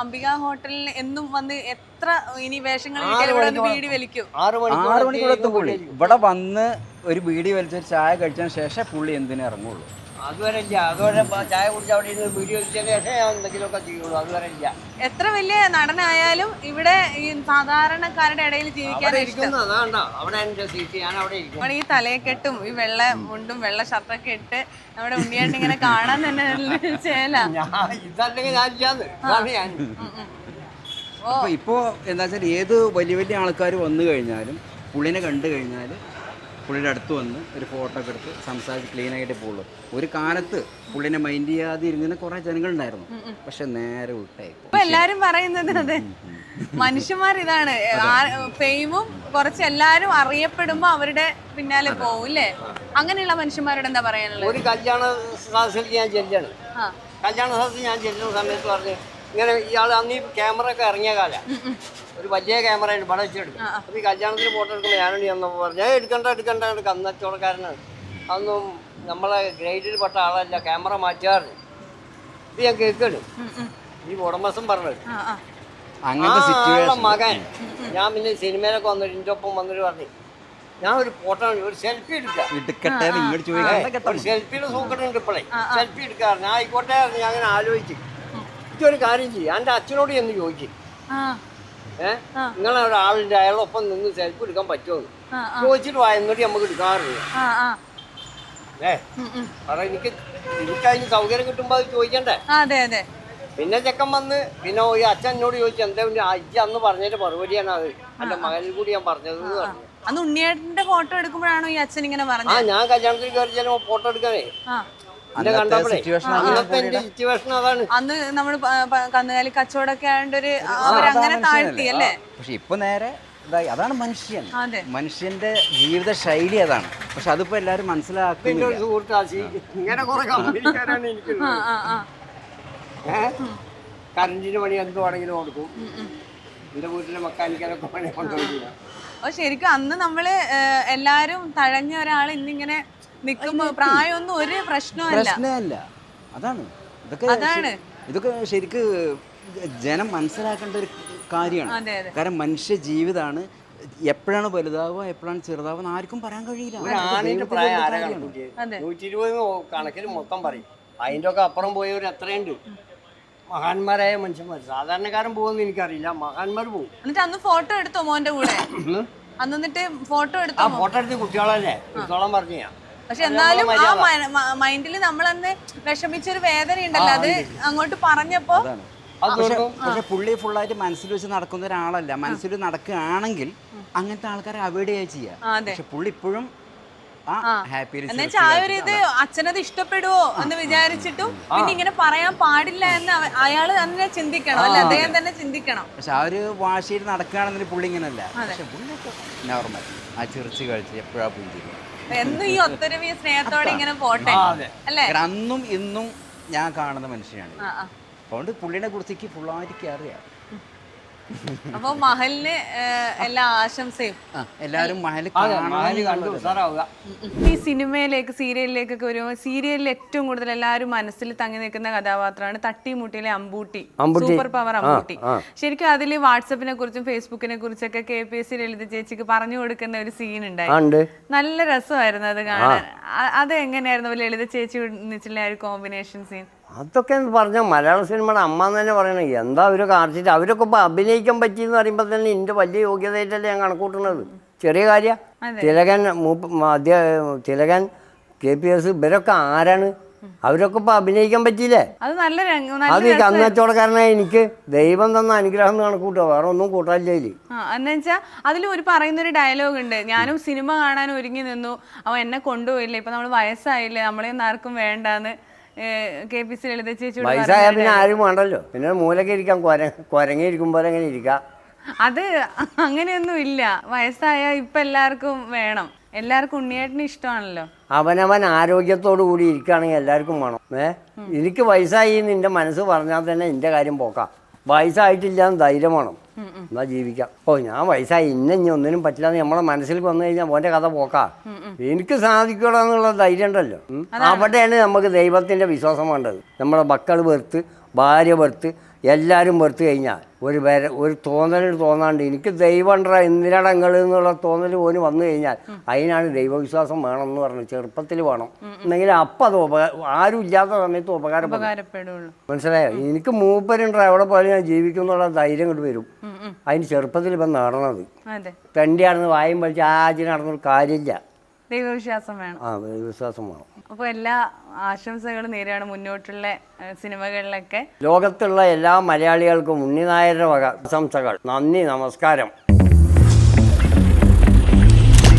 അംബിക ഹോട്ടലിൽ എന്നും വന്ന് എത്ര ഇനി വേഷങ്ങൾ കിട്ടിയാലും ഇവിടെ വന്ന് വീടി വലിക്കും? ആറ് മണിക്കൂർ പുള്ളി. ഇവിടെ വന്ന് ഒരു ബീഡി വലിച്ചൊരു ചായ കഴിച്ചതിന് ശേഷം പുള്ളി എന്തിനു ഇറങ്ങുള്ളൂ? അതുവരെ ഇല്ല അതുവരെ ചായ കുടിച്ച് അവിടെ ഇരുന്ന് വീഡിയോ വെച്ചതിന് ശേഷം ഞാൻ എന്തെങ്കിലുമൊക്കെ ചെയ്യുള്ളൂ. അതുവരെ ഇല്ല എത്ര വലിയ നടനായാലും ഇവിടെ ഈ സാധാരണക്കാരുടെ ഇടയിൽ ജീവിക്കാൻ അവിടെ ഇരിക്കുന്നു അതാണ്ട അവിടെ സീറ്റ് ഞാൻ അവിടെ ഇരിക്കും. നമ്മൾ ഈ തലയെക്കെട്ടും ഈ വെള്ള മുണ്ടും വെള്ള ഷർട്ടൊക്കെ ഇട്ട് നമ്മുടെ ഉണ്ണിയായിട്ട് ഇങ്ങനെ കാണാൻ തന്നെ നല്ല ചേല. ഞാൻ ഇതല്ലെങ്കിൽ ഞാൻ ഇല്ലാന്ന്. ഞാൻ. ഇപ്പോ എന്താ വെച്ചാൽ ഏത് വലിയ വലിയ ആൾക്കാർ വന്നു കഴിഞ്ഞാലും പുള്ളിനെ കണ്ടു കഴിഞ്ഞാൽ പുള്ളിയുടെ അടുത്ത് വന്ന് ഒരു ഫോട്ടോ ഒക്കെ എടുത്ത് സംസാരിച്ച് ക്ലീൻ ആയിട്ട് പോകുള്ളൂ ഒരു കാലത്ത് പുള്ളിനെ മൈൻഡ് ചെയ്യാതെ ഇരുന്ന കുറേ ജനങ്ങളുണ്ടായിരുന്നു. പക്ഷെ നേരെ വിട്ടായി ഇപ്പൊ എല്ലാരും പറയുന്നത് അതെ. മനുഷ്യന്മാർ ഇതാണ്. ഫെയിമും കുറച്ച് എല്ലാരും അറിയപ്പെടുമ്പോ അവരുടെ പിന്നാലെ പോകും അല്ലേ അങ്ങനെയുള്ള മനുഷ്യന്മാരോട് എന്താ പറയാനുള്ളത്? ഒരു കല്യാണ സദസ്സിലേക്ക് ഞാൻ ചെല്ലാണ്. കല്യാണ സദസ്സിൽ ഞാൻ ചെല്ലുന്ന സമയത്ത് പറഞ്ഞു ഇങ്ങനെ ഇയാൾ അന്ന് ഈ ക്യാമറ ഒക്കെ ഇറങ്ങിയ കാല. ഒരു വലിയ ക്യാമറ ഉണ്ട് ഇവിടെ വെച്ചെടുക്കും അപ്പോൾ ഈ കല്യാണത്തിന് ഫോട്ടോ എടുക്കുമ്പോൾ ഞാനോട് ചെന്നപ്പോൾ പറഞ്ഞു ഞാൻ എടുക്കണ്ട എടുക്കണ്ട എടുക്ക അന്ന് കച്ചവടക്കാരനാണ് അതൊന്നും നമ്മളെ ഗ്രേഡിൽ പെട്ട ആളല്ല ക്യാമറ മാറ്റാറ് ഇത് ഞാൻ കേൾക്കാണ്. ഈ ഉടമസ്ഥൻ പറഞ്ഞത്. അങ്ങനത്തെ സിറ്റുവേഷൻ മകൻ. ഞാൻ പിന്നെ സിനിമയിലൊക്കെ വന്നിട്ട് എന്റെ ഒപ്പം വന്നിട്ട് പറഞ്ഞു ഞാൻ ഒരു ഫോട്ടോ ഒരു സെൽഫി എടുക്കാം. എടുക്കട്ടെ ഒരു സെൽഫിയുടെ സൂക്കട്ടുണ്ട് ഇപ്പോഴേ സെൽഫി എടുക്കാറ് ഞാൻ ആയിക്കോട്ടെ ഞാൻ അങ്ങനെ ആലോചിച്ചു. ഇതൊരു കാര്യം ചെയ്യും. എന്റെ അച്ഛനോട് ചെന്ന് ചോദിക്കും. ഏഹ് നിങ്ങളെ ആളുണ്ട് അയാളൊപ്പം നിന്ന് സെൽഫി എടുക്കാൻ പറ്റുമോ? ആ, ചോദിച്ചിട്ട് വായന്നിട്ട് നമുക്ക് എടുക്കാറില്ല. ഏ? കാരണം എനിക്ക് എനിക്ക് അതിന് സൗകര്യം കിട്ടുമ്പോൾ അത് ചോദിക്കണ്ടേ? അതെ അതെ. പിന്നെ ചെക്കൻ വന്ന് പിന്നെ ഈ അച്ഛൻ എന്നോട് ചോദിച്ചു എന്താ അജ്ജ അന്ന് പറഞ്ഞതിന്റെ മറുപടിയാണ് അത്? എന്റെ മകനിൽ കൂടി ഞാൻ പറഞ്ഞത് അന്ന് ഉണ്ണിയേട്ടന്റെ ഫോട്ടോ എടുക്കുമ്പോഴാണോ ഈ അച്ഛൻ ഇങ്ങനെ പറഞ്ഞത്? ആ ഞാൻ കല്യാണത്തിൽ കയറി ചെല്ലുമ്പോ ഫോട്ടോ എടുക്കാനേ. അന്ന് നമ്മൾ കന്നുകാലി കച്ചവടമൊക്കെ ആയതുകൊണ്ട് ഒരു അവരങ്ങനെ താഴ്ത്തി അല്ലേ? പക്ഷെ ഇപ്പൊ നേരെ അതാണ് മനുഷ്യൻ. അതെ. മനുഷ്യന്റെ ജീവിത ശൈലി അതാണ്. പക്ഷെ അതിപ്പോ എല്ലാരും മനസ്സിലാക്കുന്നു കറണ്ടിന് പണി എന്ത് വേണമെങ്കിലും കൊടുക്കും. എന്റെ വീട്ടിലെ മെക്കാനിക്കലൊക്കെ പണി കൊണ്ടുപോയില്ല അപ്പൊ ശരിക്കും അന്ന് നമ്മൾ എല്ലാരും തഴഞ്ഞ ഒരാൾ ഇന്നിങ്ങനെ നിക്കുമ്പോ പ്രായമൊന്നും ഒരു പ്രശ്നമല്ല. പ്രശ്നമല്ല. അതാണ്. ഇതൊക്കെ അതാണ്. ഇതൊക്കെ ശരിക്ക് ജനം മനസ്സിലാക്കേണ്ട ഒരു കാര്യമാണ്. അതെ കാരണം മനുഷ്യ ജീവിതമാണ് എപ്പോഴാണ് വലുതാവുക എപ്പോഴാണ് ചെറുതാവുക ആർക്കും പറയാൻ കഴിയില്ല. ഒരു ആണിന്റെ ദൈവത്തിന്റെ പ്രായം ആരാ കാര്യമാണ്. കണക്കൂട്ടിയത് അതെ. നൂറ്റി ഇരുപത് കണക്കിന് മൊത്തം പറയും. അതിന്റെ ഒക്കെ അപ്പുറം പോയവർ എത്രയുണ്ട്? മഹാന്മാരായ മനുഷ്യന്മാർ സാധാരണക്കാരൻ പോകുമെന്ന് എനിക്കറിയില്ല. മഹാന്മാർ പോകും. എന്നിട്ട് അന്ന് ഫോട്ടോ എടുത്തോ മോന്റെ കൂടെ? അന്ന് എന്നിട്ട് ഫോട്ടോ ആ എടുത്തോ ഫോട്ടോ എടുത്ത് കുട്ടികളല്ലേ? എടുത്തോളം പറഞ്ഞു ഞാൻ. പക്ഷെ എന്നാലും ആ മൈൻഡിൽ നമ്മൾ അന്ന് വിഷമിച്ചൊരു വേദന ഉണ്ടല്ലോ. അത് അങ്ങോട്ട് പറഞ്ഞപ്പോ പക്ഷെ പുള്ളി ഫുള്ളായിട്ട് മനസ്സിൽ വെച്ച് നടക്കുന്ന ഒരാളല്ല. മനസ്സിൽ നടക്കുകയാണെങ്കിൽ അങ്ങനത്തെ ആൾക്കാരെ അവോയ്ഡ് ചെയ്യുക ചെയ്യാം. പക്ഷെ പുള്ളി ഇപ്പോഴും ആ ഹാപ്പിയിൽ ഒരു ഇത് അച്ഛനത് ഇഷ്ടപ്പെടുവോ എന്ന് വിചാരിച്ചിട്ടും പിന്നെ ഇങ്ങനെ പറയാൻ പാടില്ല എന്ന് അയാൾ അയാൾ തന്നെ ചിന്തിക്കണം. അല്ലെ? അദ്ദേഹം തന്നെ ചിന്തിക്കണം. പക്ഷെ ആ ഒരു വാശിയിൽ നടക്കുകയാണെന്നൊരു പുള്ളി ഇങ്ങനല്ല. പക്ഷെ നോർമൽ ആ ചിറിച്ച് കഴിച്ച് എപ്പോഴാ പുഞ്ചിരി എന്നും ഈ ഒത്തൊരുമിയ സ്നേഹത്തോടെ ഇങ്ങനെ പോട്ടെ? അല്ലേ? അന്നും ഇന്നും ഞാൻ കാണുന്ന മനുഷ്യനാണ്. അതുകൊണ്ട് പുള്ളിനെ കുറിച്ച് എനിക്ക് ഫുള്ളായിട്ട് അറിയാം അപ്പൊ മഹലിന് എല്ലാ ആശംസയും. എല്ലാരും എല്ലാവരും മഹൽ ഈ സിനിമയിലേക്ക് സീരിയലിലേക്കൊക്കെ വരുമ്പോൾ സീരിയലിൽ ഏറ്റവും കൂടുതൽ എല്ലാവരും മനസ്സിൽ തങ്ങി നിൽക്കുന്ന കഥാപാത്രമാണ് തട്ടിമുട്ടിയിലെ അമ്പൂട്ടി. അമ്പൂട്ടി. Super power അമ്പൂട്ടി. ശരിക്കും അതിൽ വാട്സപ്പിനെ കുറിച്ചും ഫേസ്ബുക്കിനെ കുറിച്ചൊക്കെ K P S C Lalitha ചേച്ചിക്ക് പറഞ്ഞു കൊടുക്കുന്ന ഒരു സീൻ ഉണ്ടായിരുന്നു ഉണ്ട്. നല്ല രസമായിരുന്നു അത് കാണാൻ. അത് എങ്ങനെയായിരുന്നു ലളിത ചേച്ചി ഒന്നിച്ചുള്ള ഒരു കോമ്പിനേഷൻ സീൻ അതൊക്കെ എന്ന് പറഞ്ഞാൽ മലയാള സിനിമയുടെ അമ്മ എന്ന് തന്നെ പറയണേ എന്താ അവർ കാണിച്ചിട്ട്? അവരൊക്കെ ഇപ്പം അഭിനയിക്കാൻ പറ്റിയെന്ന് പറയുമ്പോൾ തന്നെ എന്റെ വലിയ യോഗ്യതയായിട്ടല്ലേ ഞാൻ കണക്കൂട്ടുന്നത്. ചെറിയ കാര്യം. തിലകൻ മൂപ്പ് മധ്യ തിലകൻ കെ പി എസ് ഇവരൊക്കെ ആരാണ്? അവരൊക്കെ ഇപ്പൊ അഭിനയിക്കാൻ പറ്റിയില്ലേ? അത് ഈ കന്നച്ചവടക്കാരനായ എനിക്ക് ദൈവം തന്ന അനുഗ്രഹം എന്ന് കണക്കൂട്ടുക. വേറെ ഒന്നും കൂട്ടാനില്ല ഇതിൽ ആ എന്ന് വെച്ചാൽ അതിൽ ഒരു പറയുന്ന ഒരു ഡയലോഗ് ഉണ്ട്. ഞാനും സിനിമ കാണാൻ ഒരുങ്ങി നിന്നു. അവൻ എന്നെ കൊണ്ടുപോയില്ലേ? ഇപ്പൊ നമ്മൾ വയസ്സായില്ലേ? നമ്മളെയൊന്നും ആർക്കും വേണ്ടാന്ന്. കെ പി സി ലളിത ചേച്ചിയോട് വയസ്സായ പിന്നെ ആരും വേണ്ടല്ലോ. പിന്നെ മൂലക്ക് ഇരിക്കാം കൊര കൊരങ്ങി ഇരിക്കുമ്പോൾ അങ്ങനെ ഇരിക്കാം. അത് അങ്ങനെയൊന്നും ഇല്ല. വയസ്സായ ഇപ്പൊ എല്ലാവർക്കും വേണം. എല്ലാവർക്കും ഉണ്ണിയേട്ടന് ഇഷ്ടമാണല്ലോ. അവനവൻ ആരോഗ്യത്തോടു കൂടി ഇരിക്കുകയാണെങ്കിൽ എല്ലാവർക്കും വേണം. ഏ? എനിക്ക് വയസ്സായി നിന്റെ മനസ്സ് പറഞ്ഞാൽ തന്നെ എന്റെ കാര്യം പോക്കാം. വയസ്സായിട്ടില്ല എന്ന് ധൈര്യം വേണം. എന്നാ ജീവിക്കാം. ഓ ഞാൻ വയസ്സായി. ഇന്ന ഇനി ഒന്നിനും പറ്റില്ല എന്ന് നമ്മളെ മനസ്സിൽ വന്നു കഴിഞ്ഞാൽ ഓന്റെ കഥ പോക്കാ. എനിക്ക് സാധിക്കണം എന്നുള്ള ധൈര്യം ഉണ്ടല്ലോ. അവിടെയാണ് നമുക്ക് ദൈവത്തിന്റെ വിശ്വാസം വേണ്ടത്. നമ്മളെ മക്കൾ വെറുത്ത് ഭാര്യ വെറുത്ത് എല്ലാവരും വെറുത്ത് കഴിഞ്ഞാൽ ഒരു വര ഒരു തോന്നൽ തോന്നാണ്ട്. എനിക്ക് ദൈവം ഉണ്ടോ എന്തിനടങ്ങൾ എന്നുള്ള തോന്നൽ പോലും വന്നു കഴിഞ്ഞാൽ അതിനാണ് ദൈവവിശ്വാസം വേണം എന്ന് പറഞ്ഞു ചെറുപ്പത്തിൽ വേണം. എന്നെങ്കിൽ അപ്പം അത് ഉപകാര ആരും ഇല്ലാത്ത സമയത്ത് ഉപകാരപ്പെടും. മനസ്സിലായോ? എനിക്ക് മൂപ്പരുണ്ട് എവിടെ പോലും ഞാൻ ജീവിക്കും എന്നുള്ള ധൈര്യം കൊണ്ട് വരും. അതിന് ചെറുപ്പത്തിൽ ഇപ്പം നടണത് തെണ്ടിയാണെന്ന് വായും വലിച്ച് ആജി നടന്നൊരു കാര്യമില്ല. ദൈവവിശ്വാസം വേണം. ആ വിശ്വാസം വേണം. അപ്പോൾ എല്ലാ ആശംസകളും നേരെയാണ് മുന്നോട്ടുള്ള സിനിമകളിലൊക്കെ. ലോകത്തുള്ള എല്ലാ മലയാളികൾക്കും ഉണ്ണിനായരുടെ വക ആശംസകൾ. നന്ദി നമസ്കാരം.